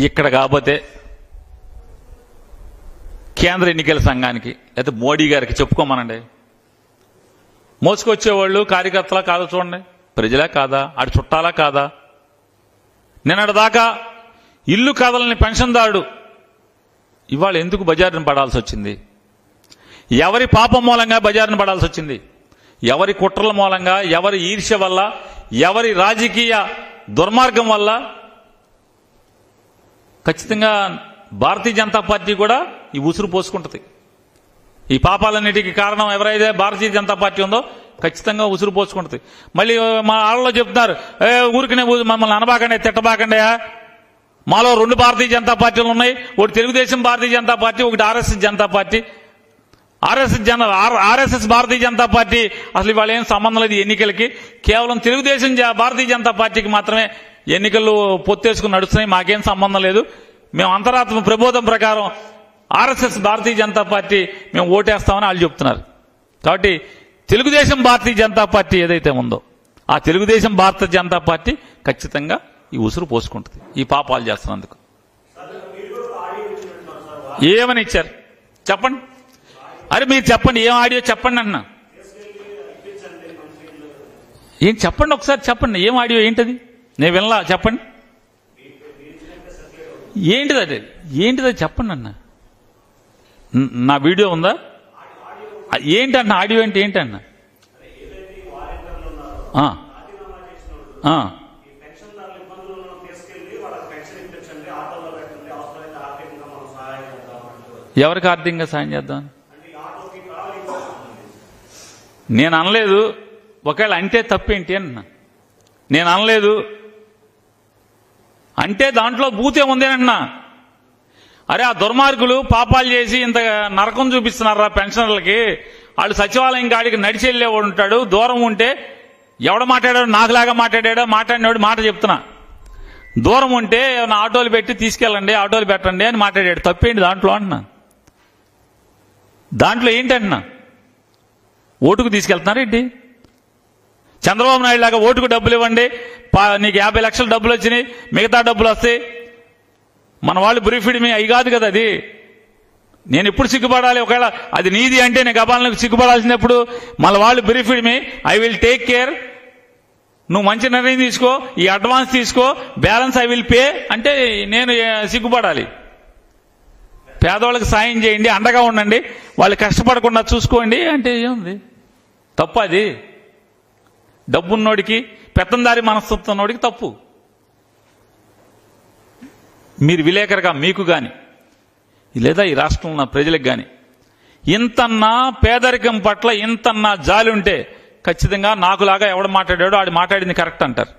ఇక్కడ కాకపోతే కేంద్ర ఎన్నికల సంఘానికి లేకపోతే మోడీ గారికి చెప్పుకోమనండి. మోసుకొచ్చేవాళ్ళు కార్యకర్తలా కాదా చూడండి. ప్రజలా కాదా? ఆడు చుట్టాలా కాదా? నిన్నటిదాకా ఇల్లు కదలని పెన్షన్దారుడు. ఇవాళ ఎందుకు బజారును పడాల్సి వచ్చింది? ఎవరి పాపం మూలంగా బజారును పడాల్సి వచ్చింది? ఎవరి కుట్రల మూలంగా ఎవరి ఈర్ష్య వల్ల ఎవరి రాజకీయ దుర్మార్గం వల్ల ఖచ్చితంగా భారతీయ జనతా పార్టీ కూడా ఈ ఉసురు పోసుకుంటుంది. ఈ పాపాలన్నిటికీ కారణం ఎవరైతే భారతీయ జనతా పార్టీ ఉందో ఖచ్చితంగా ఉసురు పోసుకుంటుంది. మళ్ళీ మా ఆళ్ళలో చెప్తున్నారు ఏ ఊరికినే మమ్మల్ని అనబాకండి తిట్టబాకండి మాలో రెండు భారతీయ జనతా పార్టీలు ఉన్నాయి ఒకటి తెలుగుదేశం భారతీయ జనతా పార్టీ ఒకటి RSS Janata party. RSS Jana RSS Bharatiya Janata party అసలు ఇవాళ ఏం సంబంధం లేదు ఎన్నికలకి. కేవలం తెలుగుదేశం భారతీయ జనతా పార్టీకి మాత్రమే ఎన్నికలు పొత్తేసుకుని నడుస్తున్నాయి మాకేం సంబంధం లేదు. మేము అంతరాత్మ ప్రబోధం ప్రకారం ఆర్ఎస్ఎస్ భారతీయ జనతా పార్టీ మేము ఓటేస్తామని వాళ్ళు చెప్తున్నారు. కాబట్టి తెలుగుదేశం భారతీయ జనతా పార్టీ ఏదైతే ఉందో ఆ తెలుగుదేశం భారత జనతా పార్టీ ఖచ్చితంగా ఈ ఉసురు పోసుకుంటుంది ఈ పాపాలు చేస్తున్నందుకు. ఏమని ఇచ్చారు? చెప్పండి. అరే మీరు చెప్పండి ఏం ఆడియో చెప్పండి అన్న. ఏం చెప్పండి ఒకసారి చెప్పండి ఏం ఆడియో ఏంటది? నేను వినలా చెప్పండి. ఏంటిది అది? ఏంటిది అది చెప్పండి అన్న. నా వీడియో ఉందా? ఆ, ఏంటన్న ఆడియో అంటే ఏంటన్న? ఎవరికి ఆర్థికంగా సాయం చేద్దాం నేను అనలేదు ఒకవేళ అంటే తప్పేంటి అన్న? నేను అనలేదు. అంటే దాంట్లో భూతే ఉంది అన్నా అరే ఆ దుర్మార్గులు పాపాలు చేసి ఇంత నరకం చూపిస్తున్నారా పెన్షనర్లకి? వాళ్ళు సచివాలయం కాడికి నడిచి వెళ్ళేవాడు ఉంటాడు దూరం ఉంటే ఎవడ మాట్లాడాడు? నాకులాగా మాట్లాడాడో? మాట్లాడినవాడు మాట చెప్తున్నా. దూరం ఉంటే ఏమైనా ఆటోలు పెట్టి తీసుకెళ్ళండి ఆటోలు పెట్టండి అని మాట్లాడాడు. తప్పేంటి దాంట్లో అన్నా? దాంట్లో ఏంటన్నా? ఓటుకు తీసుకెళ్తున్నారేంటి చంద్రబాబు నాయుడు లాగా ఓటుకు డబ్బులు ఇవ్వండి. పా- నీకు యాభై లక్షల డబ్బులు వచ్చినాయి. మిగతా డబ్బులు వస్తాయి. మన వాళ్ళు బ్రీఫిడ్ మీ అయి కాదు కదా అది. నేను ఎప్పుడు సిగ్గుపడాలి? ఒకవేళ అది నీది అంటే నేను గబాలకు సిగ్గుపడాల్సినప్పుడు మన వాళ్ళు briefed me I will take care నువ్వు మంచి నిర్ణయం తీసుకో. ఈ అడ్వాన్స్ తీసుకో. బ్యాలెన్స్ ఐ విల్ పే అంటే నేను సిగ్గుపడాలి. పేదవాళ్ళకి సాయం చేయండి. అండగా ఉండండి. వాళ్ళు కష్టపడకుండా చూసుకోండి అంటే ఏముంది? తప్పు అది డబ్బున్నోడికి పెత్తందారి మనస్తత్వం ఉన్నోడికి తప్పు. మీరు విలేకరుగా మీకు గాని లేదా ఈ రాష్ట్రంలో ఉన్న ప్రజలకు గాని ఇంతన్నా పేదరికం పట్ల ఇంతన్నా జాలి ఉంటే ఖచ్చితంగా నాకులాగా ఎవడు మాట్లాడాడో ఆడు మాట్లాడింది కరెక్ట్ అంటారు.